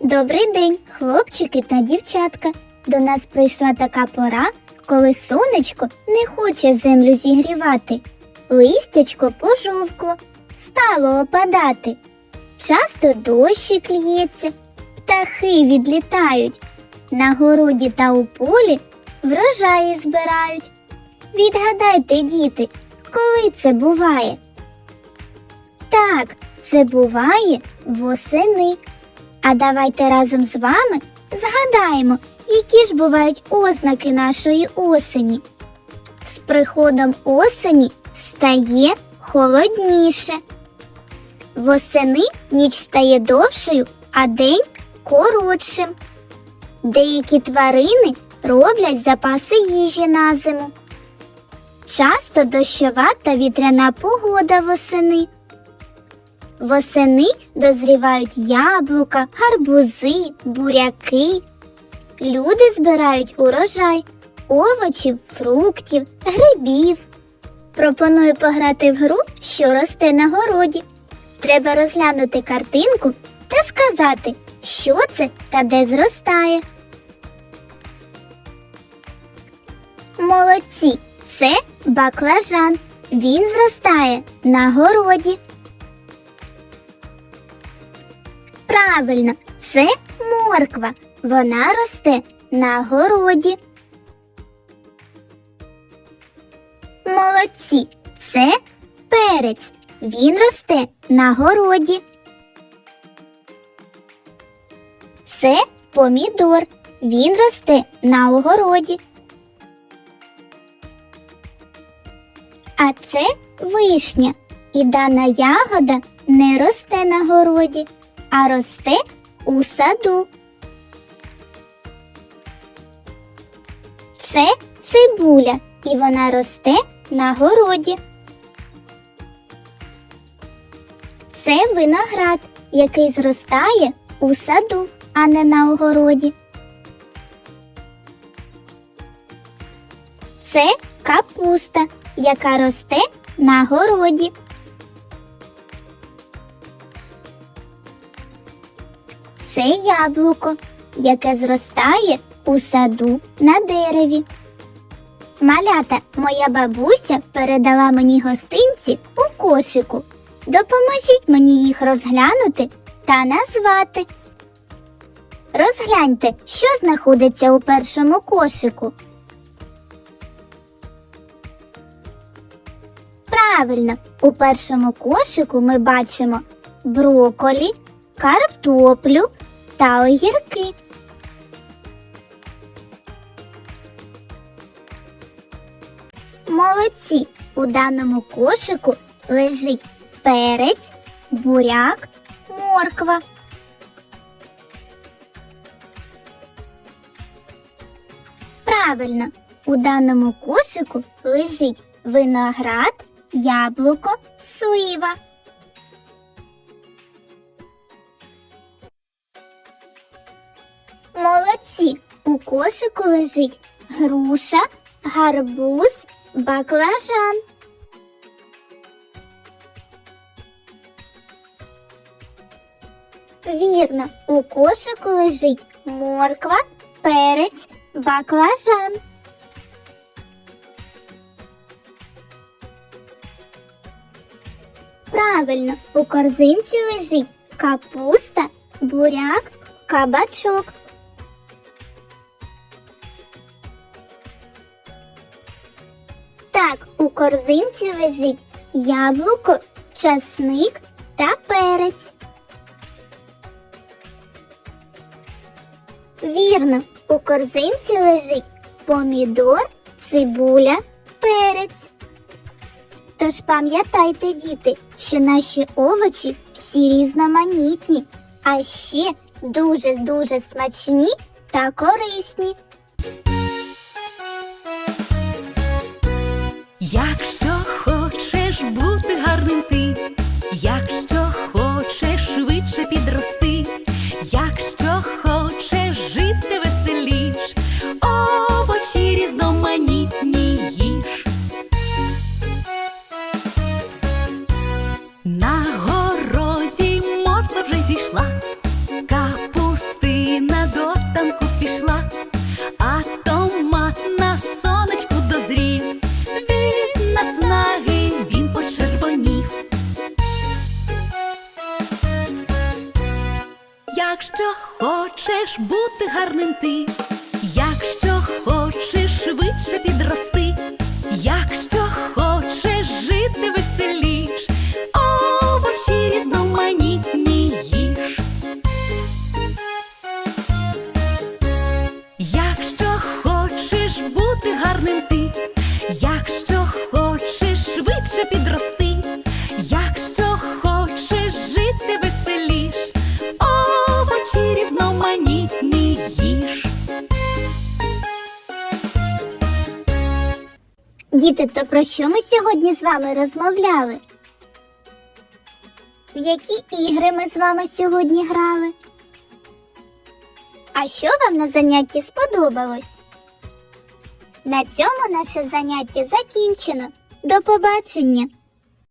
Добрий день, хлопчики та дівчатка. До нас прийшла така пора, коли сонечко не хоче землю зігрівати. Листячко пожовкло, стало опадати. Часто дощик лється, птахи відлітають. На городі та у полі врожаї збирають. Відгадайте, діти, коли це буває? Так, це буває восени. А давайте разом з вами згадаємо, які ж бувають ознаки нашої осені. З приходом осені стає холодніше. Восени ніч стає довшою, а день коротшим. Деякі тварини роблять запаси їжі на зиму. Часто дощова та вітряна погода восени. Восени дозрівають яблука, гарбузи, буряки. Люди збирають урожай овочів, фруктів, грибів. Пропоную пограти в гру, що росте на городі. Треба розглянути картинку та сказати, що це та де зростає. Молодці, це баклажан. Він зростає на городі. Правильно, це морква. Вона росте на городі. Молодці, це перець. Він росте на городі. Це помідор. Він росте на огороді. А це вишня. І дана ягода не росте на городі, а росте у саду. Це цибуля, і вона росте на городі. Це виноград, який зростає у саду, а не на огороді. Це капуста, яка росте на городі. Це яблуко, яке зростає у саду на дереві. Малята, моя бабуся передала мені гостинці у кошику. Допоможіть мені їх розглянути та назвати. Розгляньте, що знаходиться у першому кошику. Правильно, у першому кошику ми бачимо броколі, картоплю та огірки. Молодці! У даному кошику лежить перець, буряк, морква. Правильно, у даному кошику лежить виноград, яблуко, слива. Молодці! У кошику лежить груша, гарбуз, баклажан. Вірно, у кошику лежить морква, перець, баклажан. Правильно, у корзинці лежить капуста, буряк, кабачок. У корзинці лежить яблуко, часник та перець. Вірно, у корзинці лежить помідор, цибуля, перець. Тож пам'ятайте, діти, що наші овочі всі різноманітні, а ще дуже-дуже смачні та корисні. Якщо хочеш бути гарним ти, якщо хочеш швидше підрости, якщо хочеш жити веселіш, овочі різноманітні їж. Якщо хочеш бути гарним ти, їж. Діти, то про що ми сьогодні з вами розмовляли? В які ігри ми з вами сьогодні грали? А що вам на занятті сподобалось? На цьому наше заняття закінчено. До побачення!